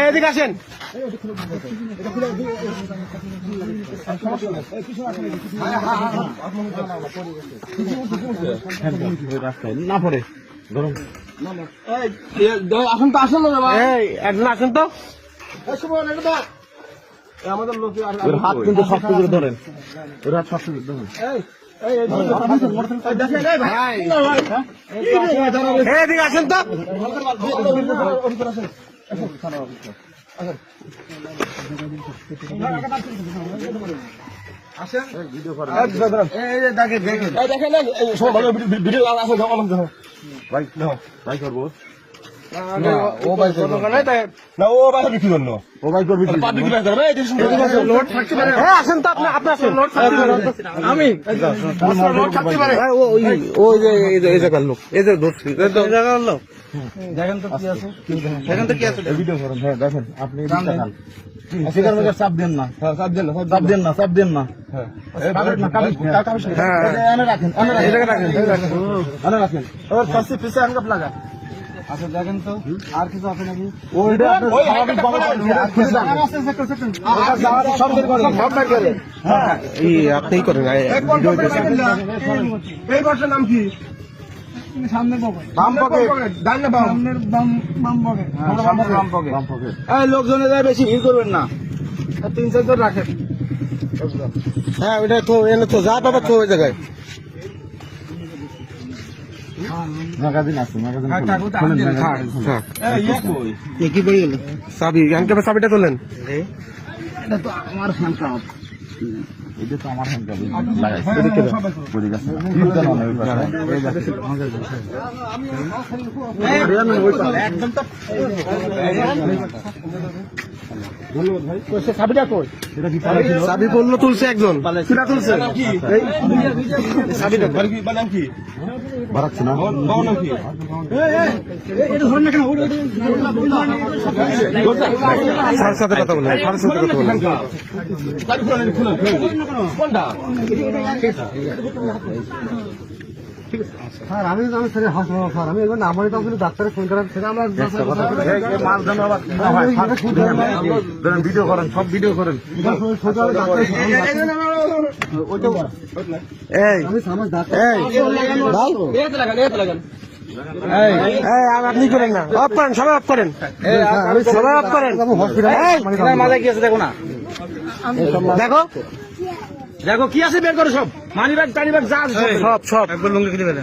এদিকে আসেন। না পড়ে। আসুন তো আসুন একজন আসুন তো আমাদের লোক হাত কিন্তু শক্ত করে ধরেন ওর হাত শক্ত করে ধরেন এদিকে আসেন তো ও ভাই না ও ভাই বিক্রি করল ও ভাই করবি হ্যাঁ আসেন তো আপনি আপনি আসেন। আমি। লোড থাকতে পারে। ওই যে এই যে এই জায়গার লোক। এই যে ধরছি এই জায়গার লোক। দেখেন তো কি আছে। দেখেন? তো কি আছে। ভিডিও করেন হ্যাঁ দেখেন আপনি সিগার মধ্যে চাপ দেন না। চাপ দেন না চাপ দেন না। চাপ দেন না হ্যাঁ। রাখেন এই রাখেন। এনে রাখেন ওর পাশে পিছে আনকাপ লাগা। আচ্ছা দেখেন তো আর কিছু আছে নাকি? ওইটা হ্যাঁ আপনি করেন এই নাম কি? সামনের পকেট বাম পকেট ডান বাম? সামনের বাম বাম পকেট বাম পকেট বাম পকেট এই লোকজনে যায় বেশি ভিড় করবেন না। তিন চারজন রাখেন। হ্যাঁ ওইটা তো এনে তো যা পাবা তো ওই জায়গায়। ম্যাগাজিন আছে ম্যাগাজিন কি পড়ে গেল চাবি হ্যান্ডকাপের চাবিটা তোলেন এটা তো আমার হ্যান্ডকাপ এটা তো আমার হ্যান্ডকাপ লাগাইছে পড়ে গেছে একদম তো চাবিটা কই চাবি পড়ল তুলছে একজন। কিনা তুলছে? চাবিটা নাম কি? বাড়াচ্ছে না। নাম কি? স্যারের সাথে কথা বলেন। স্যারের সাথে কথা বলেন। কোনটা? স্যার আমি আমি স্যার হাসপাতাল স্যার। আমি এবার তো আপনি ডাক্তারের ফোন করার সেটা আমরা ভিডিও করেন সব ভিডিও করেন। এই। আপনি করেন না। অফ করেন সবাই অফ করেন। সবাই অফ করেন। দেখো। দেখো কি আছে বের করো সব? মানি ব্যাগ টানি ব্যাগ যা আছে সব সব একবার লুঙ্গি কিনে ফেলে।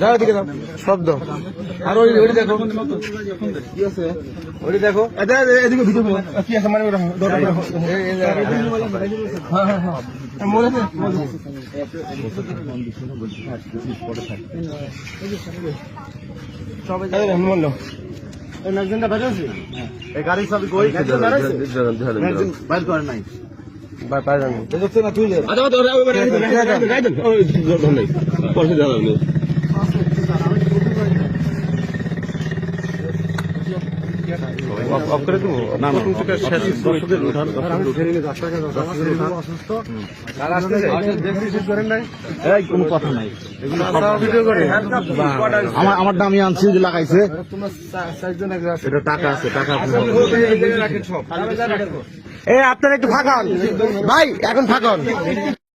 যাও এদিকে যাও সব দাও। আর ওই ওই দেখো। কি আছে? ওই দেখো। এটা এদিকে ভিডিও কি মানে সবাই এই সব বাইর করে নাই। বাই পাই জানি দেখছ না তুই আচ্ছা তো ওই মানে গাই দেন ওই ধর নাই পয়সা দাও না অফ করে দেবো? না কোনো কথা নাই। আমার আমার দামি আনছি যে লাগাইছে। এটা টাকা আছে টাকা এ আপনার একটু ফাঁকান ভাই এখন ফাঁকান